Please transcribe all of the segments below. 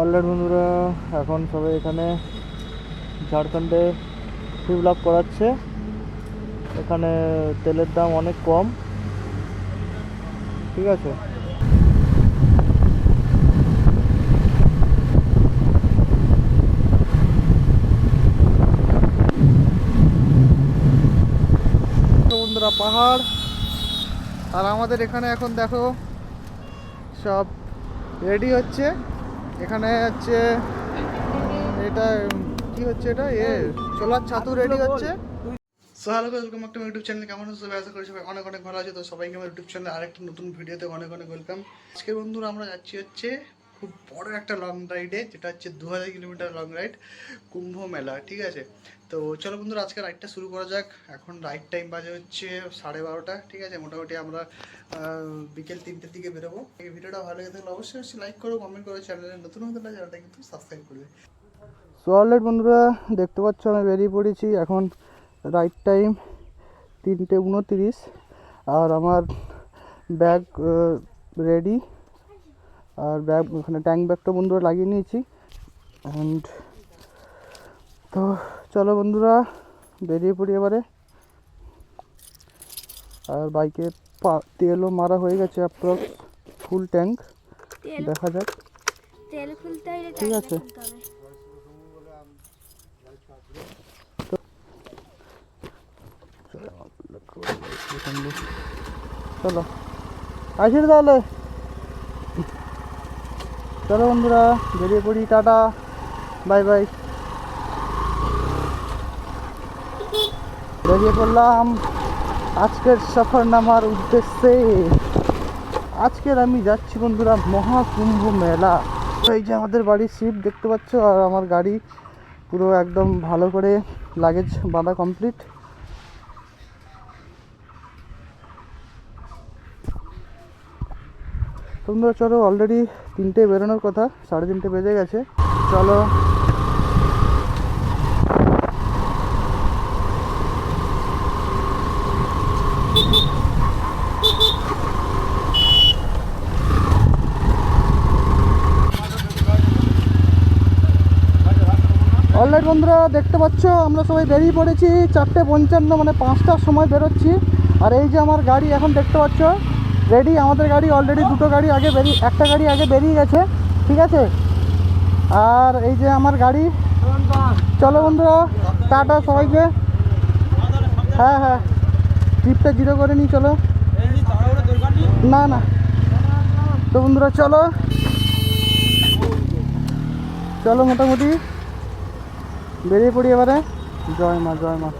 অলরেড বন্ধুরা, এখন সবাই এখানে ঝাড়খণ্ডে ফিল করাচ্ছে। এখানে তেলের দাম অনেক কম। ঠিক আছে? বন্ধুরা, পাহাড়। আর আমাদের এখানে এখন দেখো, সব রেডি হচ্ছে। এখানে হচ্ছে এটা কি হচ্ছে এটা? এ ছোলার ছাতু রেডি হচ্ছে। সো হ্যালো ওয়েলকাম একটা ইউটিউব চ্যানেল কেমন আছো সবাই? আশা করি সবাই অনেক অনেক ভালো আছে। তো সবাইকে আমার ইউটিউব চ্যানেলে আরেকটা নতুন ভিডিওতে অনেক অনেক ওয়েলকাম আজকে বন্ধুরা আমরা যাচ্ছি হচ্ছে খুব বড় একটা লং রাইডে যেটা হচ্ছে দু হাজার কিলোমিটার লং রাইড কুম্ভ মেলা ঠিক আছে? তো চলো বন্ধুরা, আজকে রাইডটা শুরু করা যাক। এখন রাইড টাইম বাজে হচ্ছে সাড়ে বারোটা, ঠিক আছে? মোটামুটি আমরা বিকেল তিনটের দিকে বেরোবো। এই ভিডিওটা ভালো লেগে থাকলে অবশ্যই অবশ্যই লাইক করো কমেন্ট করো চ্যানেলে নতুন হতে লাগলে চ্যানেলটা কিন্তু সাবস্ক্রাইব করবে সো অলরেড বন্ধুরা, দেখতে পাচ্ছ আমি বেরিয়ে পড়েছি। এখন রাইট টাইম তিনটে উনতিরিশ। আর আমার ব্যাগ রেডি আর ব্যাগ ওখানে ট্যাঙ্ক ব্যাগটা বন্ধুরা লাগিয়ে নিয়েছি। অ্যান্ড তো চলো বন্ধুরা বেরিয়ে পড়ি এবারে। আর বাইকে পা- তেলও মারা হয়ে গেছে অ্যাপ্রক্স ফুল ট্যাঙ্ক দেখা যাক। তেল খুলতে ঠিক আছে। চলো। আসি তাহলে। চলো বন্ধুরা বেরিয়ে পড়ি টাটা। Bye bye. বেরিয়ে পড়লাম। আজকের সফরনামার উদ্দেশ্যে। আজকের আমি যাচ্ছি বন্ধুরা মহাকুম্ভ মেলা। এই যে আমাদের বাড়ির শিপ দেখতে পাচ্ছ, আর আমার গাড়ি পুরো একদম ভালো করে লাগেজ বাঁধা কমপ্লিট তোমরা চলো অলরেডি তিনটে বেরোনোর কথা, সাড়ে তিনটে বেজে গেছে। চলো অলরাইট বন্ধুরা দেখতে পাচ্ছ, আমরা সবাই বেরিয়ে পড়েছি। চারটে পঞ্চান্ন মানে পাঁচটার সময় বেরোচ্ছি। আর এই যে আমার গাড়ি, এখন দেখতে পাচ্ছ রেডি আমাদের গাড়ি অলরেডি দুটো গাড়ি আগে বেরিয়ে, একটা গাড়ি আগে বেরিয়ে গেছে, ঠিক আছে? আর এই যে আমার গাড়ি, চলো বন্ধুরা, টাটা সবাইকে। হ্যাঁ হ্যাঁ ট্রিপটা জিরো করে নিই, চলো। না না। তো বন্ধুরা, চলো। চলো মোটামুটি। বেরিয়ে পড়ি এবারে? জয় মা জয় মা।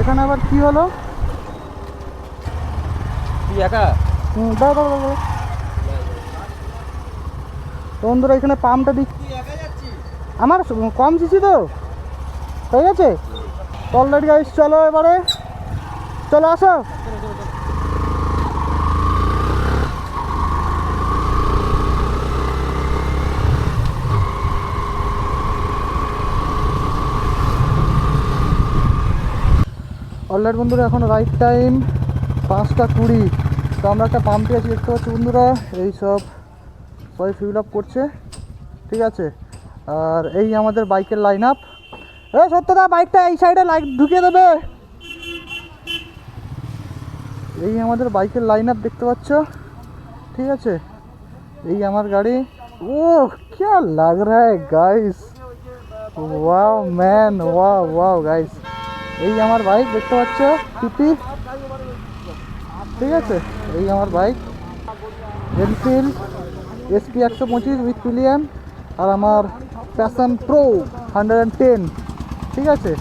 এখানে আবার কি হলো? তুই একা? হুম, দাও দাও দাও দাও। বন্ধুরা এখানে পাম্পটা দিচ্ছি আমার কম সিসি তো? ঠিক আছে অলরেডি গাইস চলো এবারে। চলো আসো। অলরেডি বন্ধুরা, এখন রাইট টাইম পাঁচটা কুড়ি। তো আমরা একটা পাম্পে আছি দেখতে পাচ্ছি বন্ধুরা, এই সব সবাই ফিল আপ করছে, ঠিক আছে? আর এই আমাদের বাইকের লাইন আপ সত্যদা বাইকটা এই সাইডে লাইট ঢুকিয়ে দেবে। এই আমাদের বাইকের লাইন আপ দেখতে পাচ্ছ ঠিক আছে এই আমার গাড়ি ও क्या लग रहा है guys wow man wow wow guys এই আমার বাইক দেখতে পাচ্ছ পিপি ঠিক আছে এই আমার বাইক এনফিল্ড এসপি একশো পঁচিশ উইথ পিলিয়ান আর আমার passion pro hundred and ten ঠিক আছে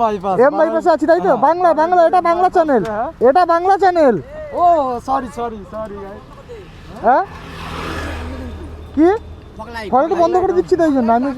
বাইপাস এম বাইপাসে আছি তাই তো? বাংলা বাংলা এটা বাংলা চ্যানেল এটা বাংলা চ্যানেল ও সরি সরি সরি হ্যাঁ? কি? ফলটা বন্ধ করে দিচ্ছি তাই জন্য। আমি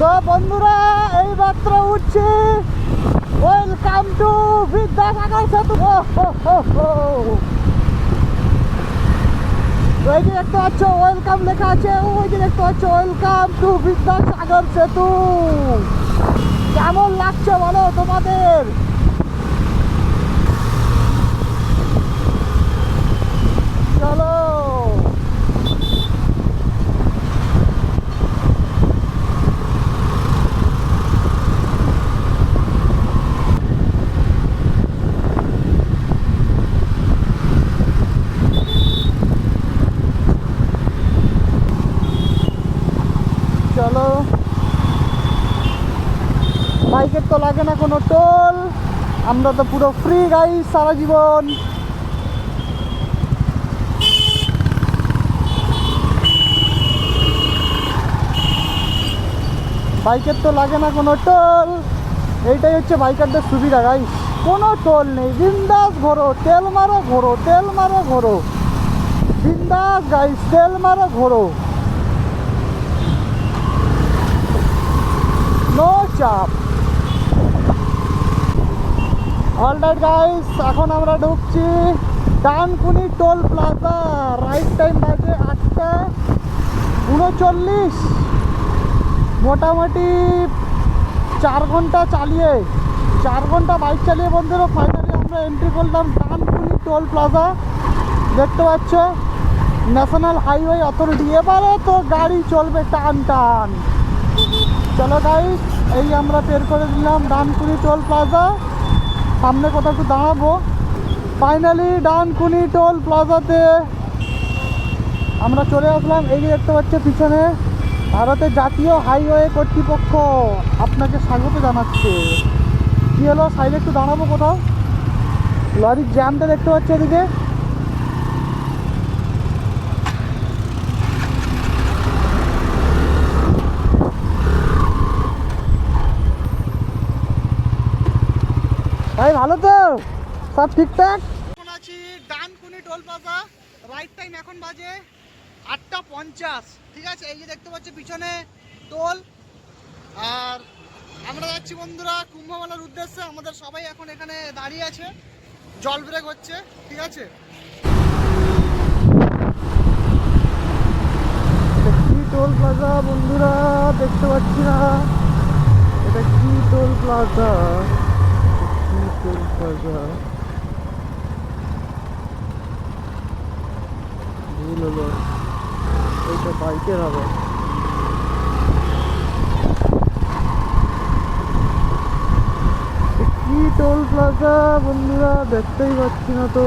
তো বন্ধুরা এই মাত্র উঠছি ওয়েলকাম টু হো হো হো। ওই যে দেখতে পাচ্ছ ওয়েলকাম লেখা আছে ওই যে দেখতে পাচ্ছ ওয়েলকাম টু বিদ্যাসাগর সেতু কেমন লাগছে বলো তোমাদের চলো চলো বাইকের তো লাগে না কোনো টোল। আমরা তো পুরো ফ্রি গাই সারা জীবন। বাইকের তো লাগে না কোনো টোল। এইটাই হচ্ছে বাইকারদের সুবিধা গাই কোনো টোল নেই। বিন্দাস ঘোরো, তেল মারো, ঘোরো, তেল মারো, ঘোরো। বিন্দাস গাইস তেল মারো, ঘোরো। নো চাপ। অলরাইট গাইস এখন আমরা ঢুকছি Dankuni toll plaza. Right time বাজে আটটা উনচল্লিশ। মোটামুটি চার ঘণ্টা চালিয়ে, চার ঘণ্টা বাইক চালিয়ে বন্ধুরা ফাইনালি আমরা এন্ট্রি করলাম ডানকুনি টোল প্লাজা। দেখতে পাচ্ছ ন্যাশনাল হাইওয়ে অথরিটি এবারে তো গাড়ি চলবে টান টান। চলো গাইস এই আমরা বের করে দিলাম ডানকুনি টোল প্লাজা। সামনে কোথাও একটু দাঁড়াবো। ফাইনালি ডানকুনি টোল প্লাজাতে আমরা চলে আসলাম। এই যে দেখতে পাচ্ছে পিছনে ভারতের জাতীয় হাইওয়ে কর্তৃপক্ষ। আপনাকে স্বাগত জানাচ্ছে। কী হলো? সাইডে একটু দাঁড়াবো কোথাও? লরির জ্যামটা দেখতে পাচ্ছি এদিকে? ভাই ভালো তো? সব ঠিকঠাক? এখন আছি Dankuni toll plaza. Right time এখন বাজে আটটা পঞ্চাশ। ঠিক আছে? এই যে দেখতে পাচ্ছি পিছনে টোল। আর আমরা যাচ্ছি বন্ধুরা কুম্ভমেলার উদ্দেশ্যে। আমাদের সবাই এখন এখানে দাঁড়িয়ে আছে। জল ব্রেক হচ্ছে। ঠিক আছে? টোল প্লাজা বন্ধুরা দেখতে পাচ্ছি না। এটা কি টোল প্লাজা? প্লাজা ভুল হলো এইটা বাইকের হবে। কি টোল প্লাজা বন্ধুরা দেখতেই পাচ্ছি না তো।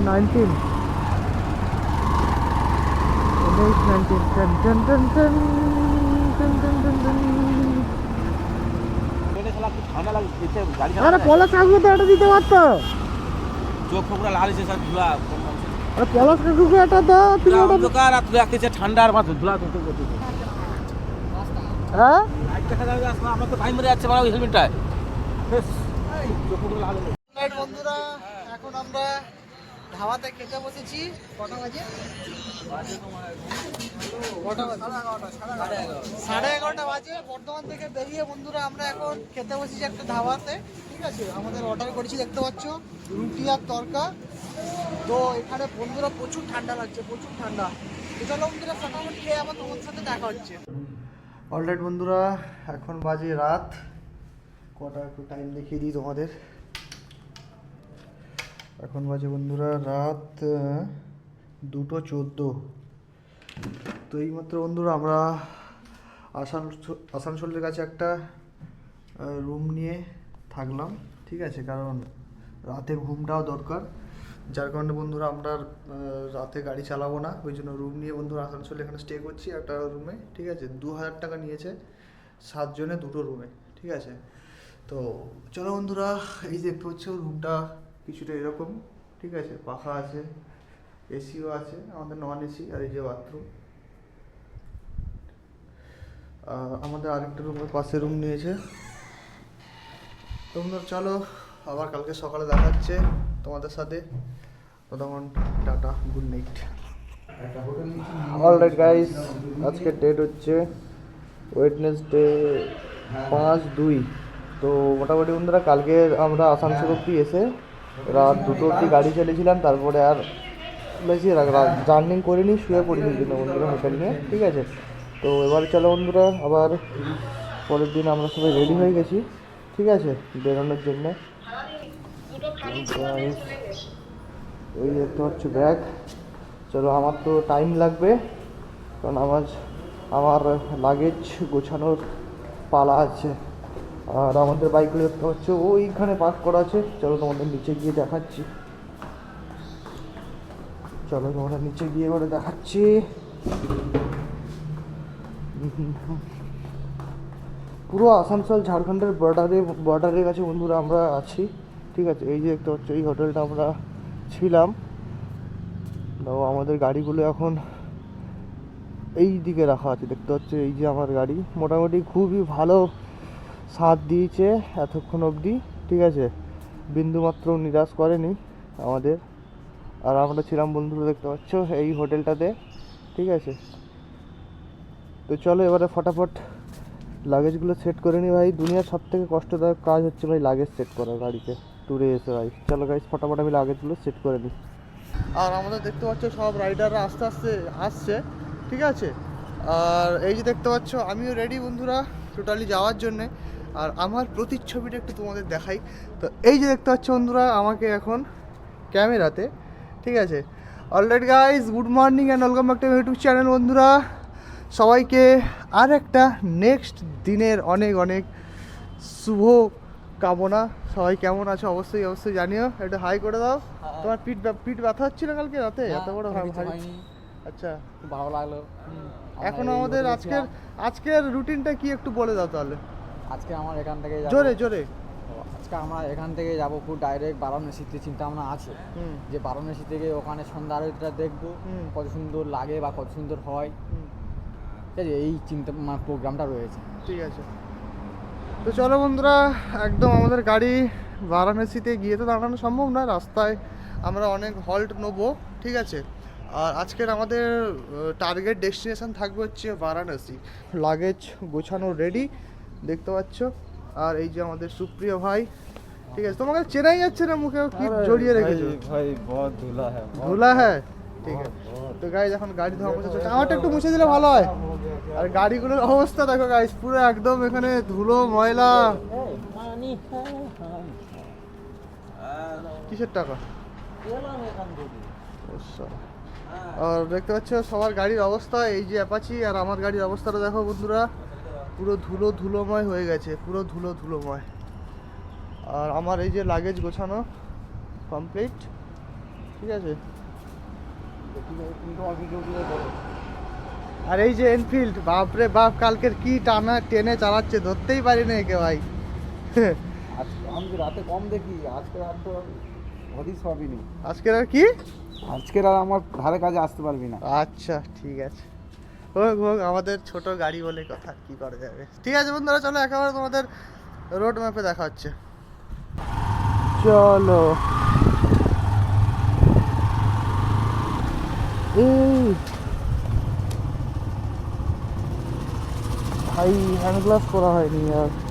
19. Today is 19. Dun, dun, dun, dun. Dun, dun, dun, dun. আরে পলাশ কাকু তো এটা দিতে পারতো চোখ পুরো লাল হয়েছে স্যার ধুলা আরে পলাশ কাকু এটা দাও তুমি ওটা দোকান আর তুই একদিকে ঠান্ডা আর মাথা ধুলা তো হ্যাঁ লাইট দেখা যাবে আমরা তো ভাই মেরে যাচ্ছে মানে ওই হেলমেটটায় চোখ পুরো লাল হয়েছে বন্ধুরা এখন আমরা ধাবাতে খেতে বসেছি। কটা বাজে? সাড়ে এগারোটা বাজে। বর্ধমান থেকে বেরিয়ে বন্ধুরা আমরা এখন খেতে বসেছি একটা ধাবাতে, ঠিক আছে? আমাদের অর্ডার করেছি, দেখতে পাচ্ছ? রুটি আর তরকা। তো এখানে বন্ধুরা প্রচুর ঠান্ডা লাগছে, প্রচুর ঠান্ডা। তো বন্ধুরা ফটাফট খেয়ে আবার তোমার সাথে দেখা হচ্ছে। অলরাইট বন্ধুরা, এখন বাজে রাত। কটা একটু টাইম দেখিয়ে দিই তোমাদের। এখন বাজে বন্ধুরা রাত দুটো চোদ্দ। তো এইমাত্র বন্ধুরা আমরা আসানসোল আসানসোলের কাছে একটা রুম নিয়ে থাকলাম, ঠিক আছে? কারণ রাতে ঘুমটাও দরকার। যার কারণে বন্ধুরা আমরা রাতে গাড়ি চালাবো না। ওই জন্য রুম নিয়ে বন্ধুরা আসানসোলে এখানে স্টে করছি একটা রুমে ঠিক আছে? দু হাজার টাকা নিয়েছে সাতজনে দুটো রুমে ঠিক আছে? তো চলো বন্ধুরা, এই দেখতে হচ্ছে রুমটা কিছুটা এরকম, ঠিক আছে? পাখা আছে, এসিও আছে, আমাদের নন এসি আর এই যে বাথরুম আমাদের আরেকটা রুমের পাশে রুম নিয়েছে। তোমরা চলো, আবার কালকে সকালে দেখাচ্ছে তোমাদের সাথে। ততক্ষণ tata good night alright guys আজকে ডেট হচ্ছে ওয়েডনেসডে পাঁচ দুই। তো মোটামুটি বন্ধুরা, কালকে আমরা আসানসোল অব্দি এসে রাত দুটো অব্দি গাড়ি চালিয়েছিলাম, তারপরে আর বেশি জার্নিং করিনি, শুয়ে পড়েছি কিন্তু বন্ধুরা হোটেল নিয়ে, ঠিক আছে? তো এবার চলো বন্ধুরা, আবার পরের দিন আমরা সবাই রেডি হয়ে গেছি, ঠিক আছে? বেরোনোর জন্য। ওই দেখতে পাচ্ছ ব্যাগ। চলো, আমার তো টাইম লাগবে, কারণ আমার আমার লাগেজ গোছানোর পালা আছে। আর আমাদের বাইকগুলো দেখতে পাচ্ছ, ওইখানে পার্ক করা আছে। চলো তোমাদের নিচে গিয়ে দেখাচ্ছি। চলো তোমাদের নিচে গিয়ে এবারে দেখাচ্ছি। পুরো আসানসোল, ঝাড়খণ্ডের বর্ডারে বর্ডারের কাছে বন্ধুরা আমরা আছি। ঠিক আছে, এই যে দেখতে পাচ্ছ, এই হোটেলটা আমরা ছিলাম। তো আমাদের গাড়িগুলো এখন এই দিকে রাখা আছে, দেখতে হচ্ছে এই যে আমার গাড়ি। মোটামুটি খুবই ভালো সাথ দিয়েছে এতক্ষণ অবধি, ঠিক আছে? বিন্দুমাত্র নিরাশ করেনি আমাদের। আর আমরা ছিলাম বন্ধুরা, দেখতে পাচ্ছ এই হোটেলটাতে, ঠিক আছে? তো চলো এবারে ফটাফট লাগেজগুলো সেট করে নি ভাই। দুনিয়ার সব থেকে কষ্টদায়ক কাজ হচ্ছে ভাই লাগেজ সেট করা গাড়িতে, ট্যুরে এসে ভাই। চলো গাইজ ফটাফট আমি লাগেজগুলো সেট করে নিই আর আমাদের দেখতে পাচ্ছ সব রাইডাররা আস্তে আস্তে আসছে, ঠিক আছে? আর এই যে দেখতে পাচ্ছ, আমিও রেডি বন্ধুরা টোটালি যাওয়ার জন্যে। আর আমার প্রতিচ্ছবিটা একটু তোমাদের দেখাই। তো এই যে দেখতে পাচ্ছ বন্ধুরা আমাকে এখন ক্যামেরাতে ঠিক আছে? Already guys good morning and welcome back to YouTube channel বন্ধুরা। সবাইকে আর একটা নেক্সট দিনের অনেক অনেক শুভ কামনা। সবাই কেমন আছো? অবশ্যই অবশ্যই জানিও। একটু হাই করে দাও। তোমার পিঠ পিঠ ব্যথা হচ্ছিল কালকে রাতে? এত বড় আচ্ছা। ভালো লাগল। এখন আমাদের আজকের আজকের রুটিনটা কি একটু বলে দাও তাহলে? আজকে আমার এখান থেকে জোরে জোরে। আজকে আমরা এখান থেকে যাব খুব ডাইরেক্ট বারাণসীতে চিন্তা ভাবনা আছে। হুম। যে বারাণসী থেকে ওখানে সন্ধ্যা আরতিটা দেখব হুম। কত সুন্দর লাগে বা কত সুন্দর হয়। ঠিক আছে এই চিন্তা মানে প্রোগ্রামটা রয়েছে। ঠিক আছে। তো চলো বন্ধুরা একদম আমাদের গাড়ি বারাণসীতে গিয়ে তো দাঁড়ানো সম্ভব না রাস্তায় আমরা অনেক হল্ট নেব ঠিক আছে? আর আজকের আমাদের টার্গেট ডেস্টিনেশন থাকবে হচ্ছে বারাণসী। লাগেজ গোছানো রেডি দেখতে পাচ্ছ। আর এই যে আমাদের সুপ্রিয় ভাই ঠিক আছে তোমাকে চেনাই যাচ্ছে না মুখে কি জড়িয়ে রেখেছো? ভাই বহুত ধুলা হ্যাঁ ধুলা হ্যাঁ ঠিক আছে। তো গাইজ এখন গাড়ি ধোয়া মোছা চলছে। আমারটা একটু মুছে দিলে ভালো হয়। আর গাড়িগুলোর অবস্থা দেখো গাইজ পুরো একদম এখানে ধুলো ময়লা। কিসের টাকা। আর দেখতে পাচ্ছ সবার গাড়ির অবস্থা এই যে অ্যাপাচি আর আমার গাড়ির অবস্থাটা দেখো বন্ধুরা। পুরো ধুলো ধুলোময় হয়ে গেছে পুরো ধুলো ধুলোময়। আর আমার এই যে লাগেজ গোছানো কমপ্লিট ঠিক আছে? আর এই যে এনফিল্ড বাপরে বাপ কালকের কি টানা টেনে চালাচ্ছে ধরতেই পারি না একে ভাই। আজকে আমি রাতে কম দেখি আজকে আর তো হদিস পাবি আজকের আর কি? আজকের আর আমার ধারে কাজে আসতে পারবি না। আচ্ছা ঠিক আছে। হোক হোক, আমাদের ছোট গাড়ি বলে কথা, কি করা যাবে? ঠিক আছে বন্ধুরা, চলো একেবারে তোমাদের রোড ম্যাপে দেখা হচ্ছে। চলো। ভাই হ্যান্ড গ্লাভস করা হয়নি আর।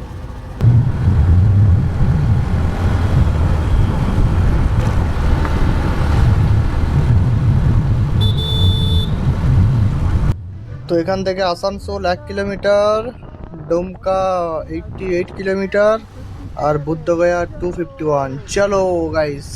তো এখান থেকে আসানসোল এক kilometre, Dumka eighty eight kilometre আর বুদ্ধগয়া টু ফিফটি ওয়ান চলো গাইস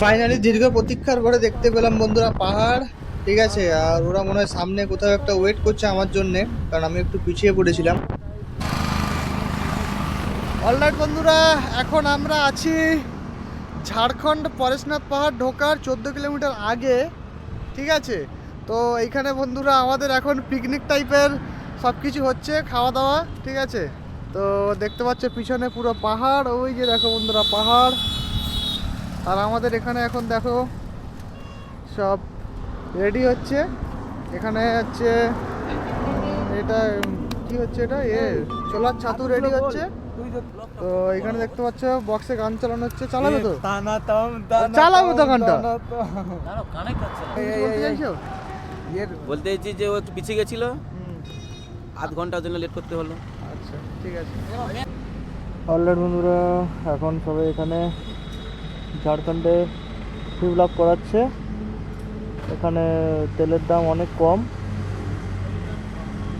ফাইনালি দীর্ঘ প্রতীক্ষার পরে দেখতে পেলাম বন্ধুরা পাহাড়, ঠিক আছে? আর ওরা মনে হয় সামনে কোথাও একটা ওয়েট করছে আমার জন্যে, কারণ আমি একটু পিছিয়ে পড়েছিলাম। অলরাইট বন্ধুরা, এখন আমরা আছি ঝাড়খণ্ড পরেশনাথ পাহাড় ঢোকার চোদ্দ কিলোমিটার আগে। ঠিক আছে? তো এইখানে বন্ধুরা আমাদের এখন পিকনিক টাইপের সব কিছু হচ্ছে খাওয়া দাওয়া ঠিক আছে? তো দেখতে পাচ্ছ পিছনে পুরো পাহাড় ওই যে দেখো বন্ধুরা পাহাড়। আর আমাদের এখানে এখন দেখো সব রেডি হচ্ছে। এখানে হচ্ছে এটা কি হচ্ছে এটা? এ চোলার ছাতু রেডি হচ্ছে। তো এখানে দেখতে পাচ্ছ বক্সে গান চালানো হচ্ছে। চালাবে তো? চালাবো তো গানটা? বলতে চাইছো বলতে চাইছি যে ও একটু পিছিয়ে গেছিল। আধ ঘণ্টার জন্য লেট করতে হলো। আচ্ছা ঠিক আছে। অলরেড বন্ধুরা এখন সবাই এখানে ঝাড়খণ্ডে ফিল আপ করাচ্ছে। এখানে তেলের দাম অনেক কম।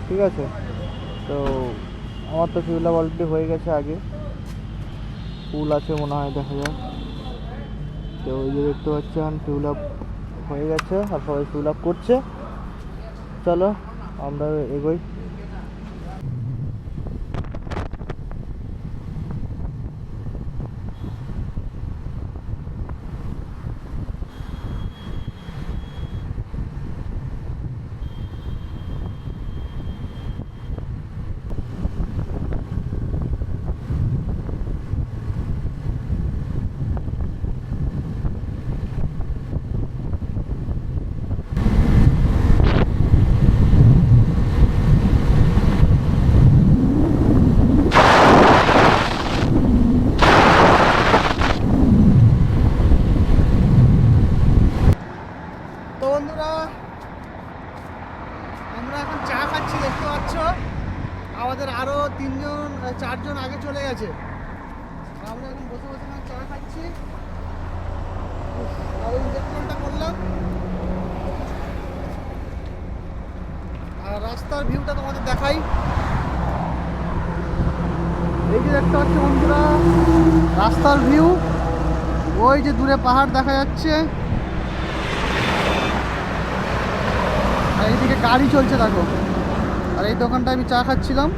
ঠিক আছে? তো আমার তো ফিউলাপ অলরেডি হয়ে গেছে আগে। ফুল আছে মনে হয়, দেখা যায় তো ওই যে দেখতে পাচ্ছেন ফিউল আপ হয়ে গেছে, আর সবাই ফিউল আপ করছে। চলো, আমরা এগোই তো বন্ধুরা আমরা এখন চা খাচ্ছি দেখতে পাচ্ছ আমাদের আরও তিনজন আহ, চারজন আগে চলে গেছে। আমরা এখন বসে বসে চা খাচ্ছি। আর ইঞ্জেকশনটা করলাম। আর রাস্তার ভিউটা তোমাদের দেখাই। এই যে দেখতে পাচ্ছ বন্ধুরা, রাস্তার ভিউ। ওই যে দূরে পাহাড় দেখা যাচ্ছে। আর এইদিকে গাড়ি চলছে, দেখো। আর এই দোকানটা আমি চা খাচ্ছিলাম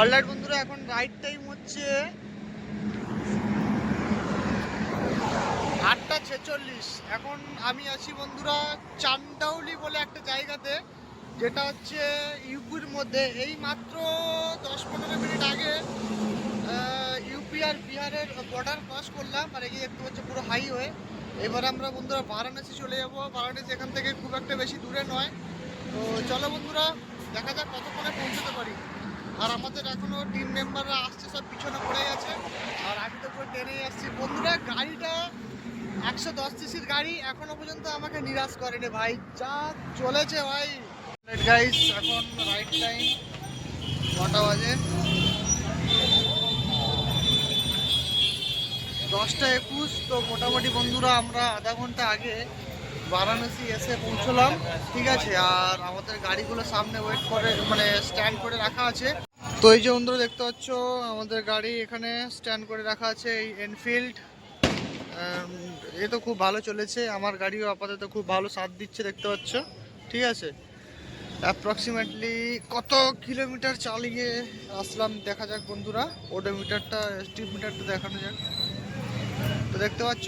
অলরাইট রাইট টাইম হচ্ছে আটটা ছেচল্লিশ। এখন আমি আছি বন্ধুরা চান্দাউলি বলে একটা জায়গাতে, যেটা হচ্ছে ইউপির মধ্যে। এই মাত্র দশ পনেরো মিনিট আগে ইউপি আর বিহারের বর্ডার ক্রস করলাম, আর এই একটু হচ্ছে পুরো হাইওয়ে এবার আমরা বন্ধুরা বারাণসী চলে যাব। বারাণসী এখান থেকে খুব একটা বেশি দূরে নয়। তো চলো বন্ধুরা, দেখা যাক কতক্ষণে পৌঁছতে পারি। আর আমাদের এখনও টিম মেম্বাররা আসছে, সব পিছনে পড়ে গেছে। আর আমি তো পুরো ট্রেনেই আসছি। বন্ধুরা, গাড়িটা একশো দশ সিসির গাড়ি, এখনও পর্যন্ত আমাকে নিরাশ করেনি ভাই। যা চলেছে ভাই। গাইস এখন রাইট টাইম কটা বাজে। দশটা একুশ, তো মোটামুটি বন্ধুরা, আমরা আধা ঘণ্টা আগে বারাণসী এসে পৌঁছলাম। ঠিক আছে, আর আমাদের গাড়িগুলো সামনে ওয়েট করে মানে স্ট্যান্ড করে রাখা আছে। তো এই যে বন্ধুরা দেখতে পাচ্ছ, আমাদের গাড়ি এখানে স্ট্যান্ড করে রাখা আছে এই এনফিল্ড এ তো খুব ভালো চলেছে, আমার গাড়িও আপাতত খুব ভালো সাথ দিচ্ছে দেখতে পাচ্ছ, ঠিক আছে? অ্যাপ্রক্সিমেটলি কত কিলোমিটার চালিয়ে আসলাম দেখা যাক বন্ধুরা ওডোমিটারটা স্টিপ মিটারটা দেখানো যাক। তো দেখতে পাচ্ছ,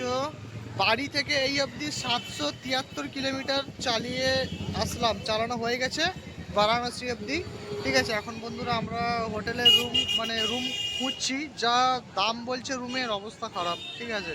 বাড়ি থেকে এই অবধি সাতশো তিয়াত্তর কিলোমিটার চালিয়ে আসলাম, চালানো হয়ে গেছে, বারাণসী অবধি। ঠিক আছে, এখন বন্ধুরা আমরা হোটেলের রুম মানে রুম খুঁজছি, যা দাম বলছে রুমের অবস্থা খারাপ, ঠিক আছে।